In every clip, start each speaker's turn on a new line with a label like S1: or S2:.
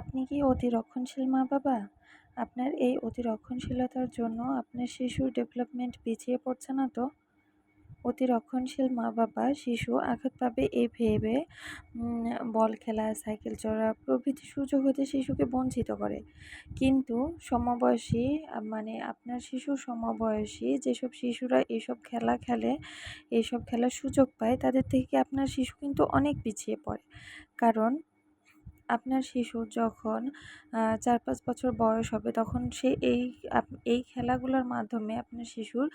S1: আপনি কি অতি রক্ষণশীল মা বাবা? আপনার এই অতি রক্ষণশীলতার জন্য আপনার শিশুর ডেভেলপমেন্ট পিছিয়ে পড়ছে না তো? অতি রক্ষণশীল মা বাবা শিশু আঘাত পাবে এই ভেবে বল খেলা, সাইকেল চড়া প্রভৃতি সুযোগ হতে শিশুকে বঞ্চিত করে। কিন্তু সমবয়সী মানে আপনার শিশু সমবয়সী যেসব শিশুরা এসব খেলা খেলে এইসব খেলার সুযোগ পায়, তাদের থেকে আপনার শিশু কিন্তু অনেক পিছিয়ে পড়ে। কারণ আপনার শিশু যখন চার পাঁচ বছর বয়স হবে তখন সে এই এই খেলাগুলোর মাধ্যমে আপনার শিশুর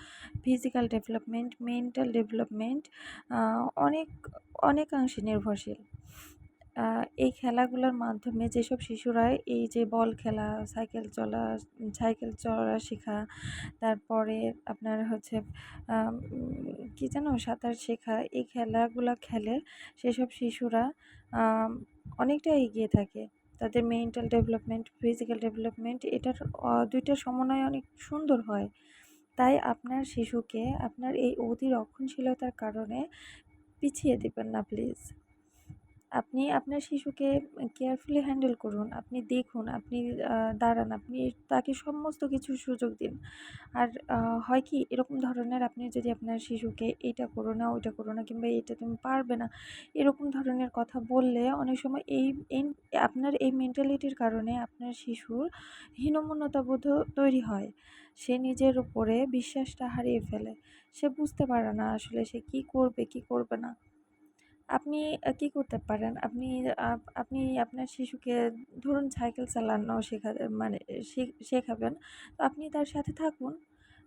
S1: ফিজিক্যাল ডেভেলপমেন্ট মেন্টাল ডেভেলপমেন্ট অনেক, অনেকাংশে নির্ভরশীল। এই খেলাগুলোর মাধ্যমে যেসব শিশুরা এই যে বল খেলা, সাইকেল চলা সাইকেল চলা শেখা, তারপরে আপনার হচ্ছে কী যেন সাঁতার শেখা, এই খেলাগুলো খেলে সেসব শিশুরা অনেকটা এগিয়ে থাকে। তাদের মেন্টাল ডেভেলপমেন্ট ফিজিক্যাল ডেভেলপমেন্ট এটার দুইটার সমন্বয় অনেক সুন্দর হয়। তাই আপনার শিশুকে আপনার এই অতি রক্ষণশীলতার কারণে পিছিয়ে দেবেন না প্লিজ আপনি আপনার শিশুকে কেয়ারফুলি হ্যান্ডেল করুন, আপনি দেখুন, আপনি দাঁড়ান, আপনি তাকে সমস্ত কিছু সুযোগ দিন। আর হয় কি এরকম ধরনের আপনি যদি আপনার শিশুকে এইটা করো না, ওইটা করো না কিংবা এইটা তুমি পারবে না, এরকম ধরনের কথা বললে অনেক সময় এই এই, আপনার এই মেন্টালিটির কারণে আপনার শিশুর হীনমন্যতা বোধ তৈরি হয়। সে নিজের উপরে বিশ্বাসটা হারিয়ে ফেলে। সে বুঝতে পারে না আসলে সে কি করবে কি করবে না। আপনি কী করতে পারেন? আপনি আপনি আপনার শিশুকে ধরুন সাইকেল চালানো শেখা মানে শেখাবেন। তো আপনি তার সাথে থাকুন।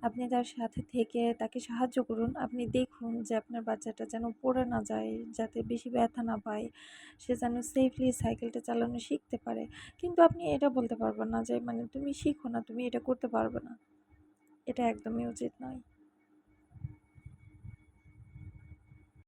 S1: আপনি তার সাথে থেকে তাকে সাহায্য করুন। আপনি দেখুন যে আপনার বাচ্চাটা যেন পড়ে না যায়, যাতে বেশি ব্যথা না পায়। সে যেন সেফলি সাইকেলটা চালানো শিখতে পারে। কিন্তু আপনি এটা বলতে পারবেন না যে মানে তুমি শিখো না, তুমি এটা করতে পারবে না। এটা একদমই উচিত নয়।